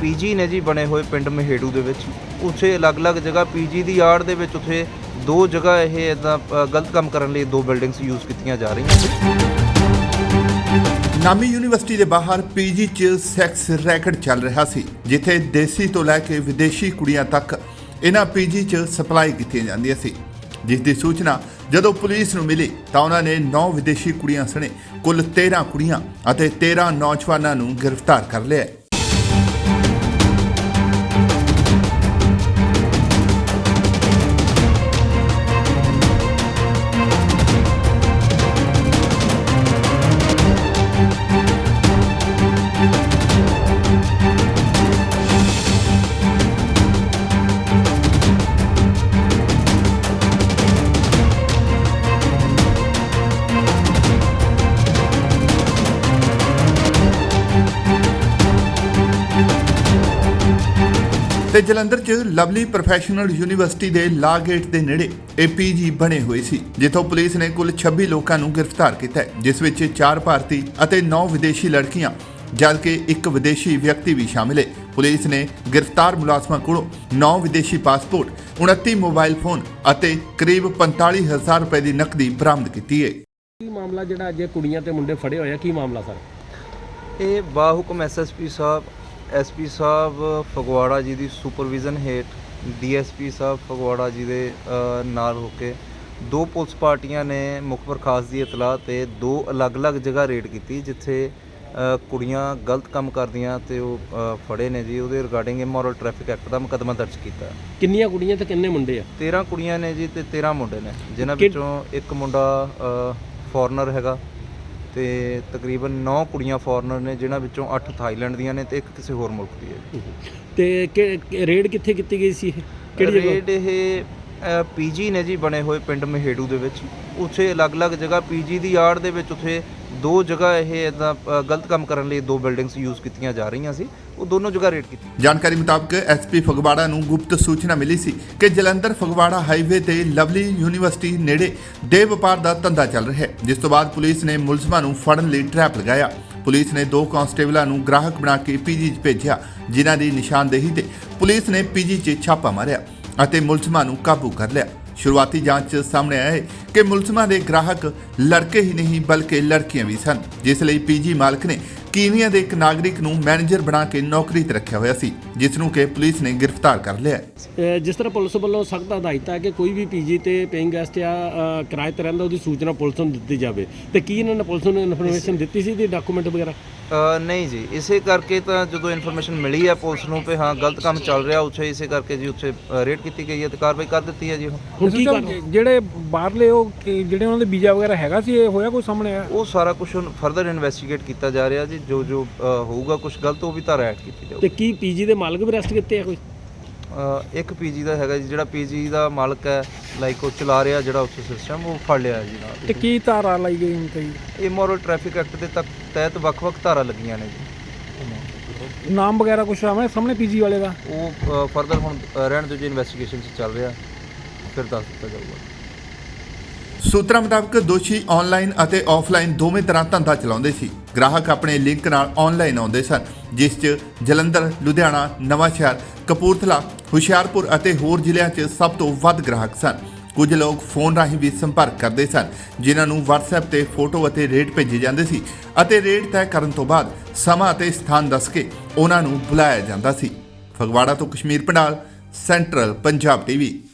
PG ਨੇ ਜੀ ਬਣੇ ਹੋਏ ਪਿੰਡ ਮਹੇੜੂ ਦੇ ਵਿੱਚ। ਉੱਥੇ ਅਲੱਗ-ਅਲੱਗ ਜਗ੍ਹਾ ਪੀਜੀ ਦੀ ਆੜ ਦੇ ਵਿੱਚ ਉੱਥੇ ਦੋ ਜਗ੍ਹਾ ਇਹ ਇਦਾਂ ਗਲਤ ਕੰਮ ਕਰਨ ਲਈ ਦੋ ਬਿਲਡਿੰਗਸ ਯੂਜ਼ ਕੀਤੀਆਂ ਜਾ ਰਹੀਆਂ ਨਾਮੀ ਯੂਨੀਵਰਸਿਟੀ ਦੇ ਬਾਹਰ ਪੀਜੀ 'ਚ ਸੈਕਸ ਰੈਕਟ ਚੱਲ ਰਿਹਾ ਸੀ, ਜਿੱਥੇ ਦੇਸੀ ਤੋਂ ਲੈ ਕੇ ਵਿਦੇਸ਼ੀ ਕੁੜੀਆਂ ਤੱਕ ਇਹਨਾਂ ਪੀਜੀ 'ਚ ਸਪਲਾਈ ਕੀਤੀਆਂ ਜਾਂਦੀਆਂ ਸੀ। ਜਿਸ ਦੀ ਸੂਚਨਾ ਜਦੋਂ ਪੁਲਿਸ ਨੂੰ ਮਿਲੀ, ਤਾਂ ਉਹਨਾਂ ਨੇ 9 ਵਿਦੇਸ਼ੀ ਕੁੜੀਆਂ ਸਣੇ ਕੁੱਲ 13 ਕੁੜੀਆਂ ਅਤੇ 13 ਨੌਜਵਾਨਾਂ ਨੂੰ ਗ੍ਰਿਫਤਾਰ ਕਰ ਲਿਆ ਹੈ। ਤੇ ਜਲੰਧਰ 'ਚ ਲਵਲੀ ਪ੍ਰੋਫੈਸ਼ਨਲ ਯੂਨੀਵਰਸਿਟੀ ਦੇ ਲਾ ਗੇਟ ਦੇ ਨੇੜੇ ਇਹ ਪੀਜੀ ਬਣੇ ਹੋਏ ਸੀ ਜਿੱਥੋਂ ਪੁਲਿਸ ਨੇ ਕੁੱਲ 26 ਲੋਕਾਂ ਨੂੰ ਗ੍ਰਿਫਤਾਰ ਕੀਤਾ ਹੈ ਜਿਸ ਵਿੱਚ 4 ਭਾਰਤੀ ਅਤੇ 9 ਵਿਦੇਸ਼ੀ ਲੜਕੀਆਂ ਜਦਕਿ ਇੱਕ ਵਿਦੇਸ਼ੀ ਵਿਅਕਤੀ ਵੀ ਸ਼ਾਮਿਲ ਹੈ। ਪੁਲਿਸ ਨੇ ਗ੍ਰਿਫਤਾਰ ਮੁਲਾਜ਼ਮਾਂ ਕੋਲੋਂ 9 ਵਿਦੇਸ਼ੀ ਪਾਸਪੋਰਟ 29 ਮੋਬਾਈਲ ਫੋਨ ਅਤੇ ਕਰੀਬ 45000 ਰੁਪਏ ਦੀ ਨਕਦੀ ਬਰਾਮਦ ਕੀਤੀ ਹੈ। ਕੀ ਮਾਮਲਾ ਜਿਹੜਾ ਅੱਜ ਇਹ ਕੁੜੀਆਂ ਤੇ ਮੁੰਡੇ ਫੜੇ ਹੋਏ ਆ? ਕੀ ਮਾਮਲਾ ਸਰ? ਇਹ ਬਾਹੁਕਮ ਐਸਐਸਪੀ ਸਾਹਿਬ ਐਸਪੀ ਸਾਹਿਬ ਫਗਵਾੜਾ ਜੀ ਦੀ ਸੁਪਰਵਿਜ਼ਨ ਹੇਠ ਡੀਐਸਪੀ ਸਾਹਿਬ ਫਗਵਾੜਾ ਜੀ ਦੇ ਨਾਲ ਹੋ ਕੇ ਦੋ ਪੁਲਿਸ ਪਾਰਟੀਆਂ ਨੇ ਮੁਖਬਰ ਖਾਸ ਦੀ ਇਤਲਾਹ ਤੇ ਦੋ ਅਲੱਗ-ਅਲੱਗ ਜਗ੍ਹਾ ਰੇਡ ਕੀਤੀ ਜਿੱਥੇ ਕੁੜੀਆਂ ਗਲਤ ਕੰਮ ਕਰਦੀਆਂ ਤੇ ਉਹ ਫੜੇ ਨੇ ਜੀ। ਉਹਦੇ ਰਿਗਾਰਡਿੰਗ ਇਮੋਰਲ ਟ੍ਰੈਫਿਕ ਐਕਟ ਦਾ ਮੁਕੱਦਮਾ ਦਰਜ ਕੀਤਾ। ਕਿੰਨੀਆਂ ਕੁੜੀਆਂ ਤੇ ਕਿੰਨੇ ਮੁੰਡੇ ਆ? 13 ਕੁੜੀਆਂ ਨੇ ਜੀ ਤੇ 13 ਮੁੰਡੇ ਨੇ ਜਿਨ੍ਹਾਂ ਵਿੱਚੋਂ ਇੱਕ ਮੁੰਡਾ ਫੋਰਨਰ ਹੈਗਾ। ਤੇ ਤਕਰੀਬਨ 9 ਕੁੜੀਆਂ ਫੋਰਨਰ ਨੇ ਜਿਨ੍ਹਾਂ ਵਿੱਚੋਂ 8 ਥਾਈਲੈਂਡ ਦੀਆਂ ਨੇ ਤੇ ਇੱਕ ਕਿਸੇ ਹੋਰ ਮੁਲਕ ਦੀ ਹੈ। ਤੇ ਕਿ- ਕਿ- ਰੇਡ ਕਿੱਥੇ ਕੀਤੀ ਗਈ ਸੀ ਇਹ? ਕਿਹੜੀ ਜਗ੍ਹਾ? ਰੇਡ ਇਹ ਪੀਜੀ ਨੇ ਜੀ ਬਣੇ ਹੋਏ ਪਿੰਡ ਮਹੇੜੂ ਦੇ ਵਿੱਚ। ਉੱਥੇ ਅਲੱਗ-ਅਲੱਗ ਜਗ੍ਹਾ ਪੀਜੀ ਦੀ ਆੜ ਦੇ ਵਿੱਚ ਉੱਥੇ ਦੋ ਜਗ੍ਹਾ ਇਹ ਇਦਾਂ ਗਲਤ ਕੰਮ ਕਰਨ ਲਈ ਦੋ ਬਿਲਡਿੰਗਸ ਯੂਜ਼ ਕੀਤੀਆਂ ਜਾ ਰਹੀਆਂ ਸੀ। ਉਹ ਦੋਨੋਂ ਜਗ੍ਹਾ ਰੇਟ ਕੀਤੀ। ਜਾਣਕਾਰੀ ਮੁਤਾਬਕ ਐਸਪੀ ਫਗਵਾੜਾ ਨੂੰ ਗੁਪਤ ਸੂਚਨਾ ਮਿਲੀ ਸੀ ਕਿ ਜਲੰਧਰ ਫਗਵਾੜਾ ਹਾਈਵੇ ਤੇ ਲਵਲੀ ਯੂਨੀਵਰਸਿਟੀ ਨੇੜੇ ਦੇ ਵਪਾਰ ਦਾ ਧੰਦਾ ਚੱਲ ਰਿਹਾ ਹੈ, ਜਿਸ ਤੋਂ ਬਾਅਦ ਪੁਲਿਸ ਨੇ ਮੁਲਜ਼ਮਾਂ ਨੂੰ ਫੜਨ ਲਈ ਟਰੈਪ ਲਗਾਇਆ। ਪੁਲਿਸ ਨੇ ਦੋ ਕਾਂਸਟੇਬਲਾਂ ਨੂੰ ਗ੍ਰਾਹਕ ਬਣਾ ਕੇ ਪੀਜੀ 'ਚ ਭੇਜਿਆ, ਜਿਨ੍ਹਾਂ ਦੀ ਨਿਸ਼ਾਨਦੇਹੀ ਤੇ ਪੁਲਿਸ ਨੇ ਪੀਜੀ 'ਚ ਛਾਪਾ ਮਾਰਿਆ। ਅਤੇ ਮੁਲਜ਼ਮਾਂ ਨੂੰ ਕਾਬੂ ਕਰ ਲਿਆ। ਸ਼ੁਰੂਆਤੀ ਜਾਂਚ 'ਚ ਸਾਹਮਣੇ ਆਇਆ ਹੈ ਕਿ ਮੁਲਜ਼ਮਾਂ ਦੇ ਗ੍ਰਾਹਕ ਲੜਕੇ ਹੀ ਨਹੀਂ, ਬਲਕਿ ਲੜਕੀਆਂ ਵੀ ਸਨ, ਜਿਸ ਲਈ ਪੀਜੀ ਮਾਲਕ ਨੇ ਕੀਨੀਆ ਦੇ ਇੱਕ ਨਾਗਰਿਕ ਨੂੰ ਮੈਨੇਜਰ ਬਣਾ ਕੇ ਨੌਕਰੀ ਤੇ ਰੱਖਿਆ ਹੋਇਆ ਸੀ, ਜਿਸ ਨੂੰ ਕਿ ਪੁਲਿਸ ਨੇ ਗ੍ਰਿਫਤਾਰ ਕਰ ਲਿਆ ਜਿਸ ਤਰ੍ਹਾਂ ਪੁਲਿਸ ਵੱਲੋਂ ਸਖਤ ਹਦਾਇਤ ਹੈ ਕਿ ਕੋਈ ਵੀ ਪੀਜੀ ਤੇ ਪੇਇੰਗ ਗੈਸਟ ਆ ਕਿਰਾਏ ਤੇ ਰਹਿੰਦਾ, ਉਹਦੀ ਸੂਚਨਾ ਪੁਲਿਸ ਨੂੰ ਦਿੱਤੀ ਜਾਵੇ। ਤੇ ਕੀ ਇਹਨਾਂ ਨੇ ਪੁਲਿਸ ਨੂੰ ਇਨਫੋਰਮੇਸ਼ਨ ਦਿੱਤੀ ਸੀ ਦੀ ਡਾਕੂਮੈਂਟ ਵਗੈਰਾ? ਨਹੀਂ ਜੀ ਇਸੇ ਕਰਕੇ ਤਾਂ ਜਦੋਂ ਇਨਫੋਰਮੇਸ਼ਨ ਮਿਲੀ ਹੈ ਪੁਲਿਸ ਨੂੰ ਕਿ ਹਾਂ ਗਲਤ ਕੰਮ ਚੱਲ ਰਿਹਾ ਉੱਥੇ ਇਸੇ ਕਰਕੇ ਜੀ ਉੱਥੇ ਰੇਡ ਕੀਤੀ ਗਈ ਹੈ ਤੇ ਕਾਰਵਾਈ ਕਰ ਦਿੱਤੀ ਹੈ ਜੀ ਹੁਣ ਕੀ ਕਰ ਜਿਹੜੇ ਬਾਹਰਲੇ ਉਹ ਕਿ ਜਿਹੜੇ ਉਹਨਾਂ ਦੇ ਵੀਜ਼ਾ ਵਗੈਰਾ ਹੈਗਾ ਸੀ ਇਹ ਹੋਇਆ ਕੋਈ ਸਾਹਮਣੇ ਆਇਆ? ਉਹ ਸਾਰਾ ਕੁਝ ਹੁਣ ਫਰਦਰ ਇਨਵੈਸਟੀਗੇਟ ਕੀਤਾ ਜਾ ਰਿਹਾ ਜੀ ਜੋ ਜੋ ਅ, ਹੋਊਗਾ ਕੁਝ ਗਲਤ ਉਹ ਵੀ ਧਾਰਾ ਐਡ ਕੀਤੀ ਜਾਊਗੀ। ਤੇ ਕੀ ਪੀਜੀ ਦੇ ਮਾਲਕ ਵੀ ਅਰੈਸਟ ਕੀਤੇ ਆ ਕੋਈ? ਇੱਕ ਪੀਜੀ ਦਾ ਹੈਗਾ ਜੀ ਜਿਹੜਾ ਪੀਜੀ ਦਾ ਮਾਲਕ ਹੈ ਲਾਈਕ ਉਹ ਚਲਾ ਰਿਹਾ ਜਿਹੜਾ ਉੱਥੇ ਸਿਸਟਮ ਉਹ ਫੜ ਲਿਆ ਜੀ ਨਾਲ। ਤੇ ਕੀ ਧਾਰਾ ਲਾਈ ਗਈ ਹੁਣ ਤੇ? ਇਮੋਰਲ ਟ੍ਰੈਫਿਕ ਐਕਟ ਦੇ ਤੱਕ ਤਹਿਤ ਵੱਖ-ਵੱਖ ਧਾਰਾ ਲੱਗੀਆਂ ਨੇ ਜੀ। ਨਾਮ ਵਗੈਰਾ ਕੁਝ ਆਵੇਂ ਸਾਹਮਣੇ ਪੀਜੀ ਵਾਲੇ ਦਾ? ਉਹ ਫਰਦਰ ਹੁਣ ਰਹਿਣ ਦਿਓ ਜੀ ਇਨਵੈਸਟੀਗੇਸ਼ਨ 'ਚ ਚੱਲ ਰਿਹਾ। ਫਿਰ ਦੱਸ ਦਿੱਤਾ ਜਾਊਗਾ। ਸੂਤਰਾਂ ਮੁਤਾਬਕ ਦੋਸ਼ੀ ਆਨਲਾਈਨ ਅਤੇ ਆਫਲਾਈਨ ਦੋਵੇਂ ਤਰ੍ਹਾਂ ਧੰਦਾ ਚਲਾਉਂਦੇ ਸੀ। ਗ੍ਰਾਹਕ ਆਪਣੇ ਲਿੰਕ ਨਾਲ ਆਨਲਾਈਨ ਆਉਂਦੇ ਸਨ। ਜਿਸ 'ਚ ਜਲੰਧਰ, ਲੁਧਿਆਣਾ ਨਵਾਂਸ਼ਹਿਰ ਕਪੂਰਥਲਾ, ਹੁਸ਼ਿਆਰਪੁਰ ਅਤੇ ਹੋਰ ਜ਼ਿਲ੍ਹਿਆਂ 'ਚ ਸਭ ਤੋਂ ਵੱਧ ਗ੍ਰਾਹਕ ਸਨ। ਕੁਝ ਲੋਕ ਫੋਨ ਰਾਹੀਂ ਵੀ ਸੰਪਰਕ ਕਰਦੇ ਸਨ, ਜਿਨ੍ਹਾਂ ਨੂੰ WhatsApp ਤੇ ਫੋਟੋ ਅਤੇ ਰੇਟ ਭੇਜੇ ਜਾਂਦੇ ਸੀ ਅਤੇ ਰੇਟ ਤੈਅ ਕਰਨ ਤੋਂ ਬਾਅਦ ਸਮਾਂ ਅਤੇ ਸਥਾਨ ਦੱਸ ਕੇ ਉਹਨਾਂ ਨੂੰ ਬੁਲਾਇਆ ਜਾਂਦਾ ਸੀ। ਫਗਵਾੜਾ ਤੋਂ ਕਸ਼ਮੀਰ ਪੰਡਾਲ, ਸੈਂਟਰਲ ਪੰਜਾਬ ਟੀਵੀ।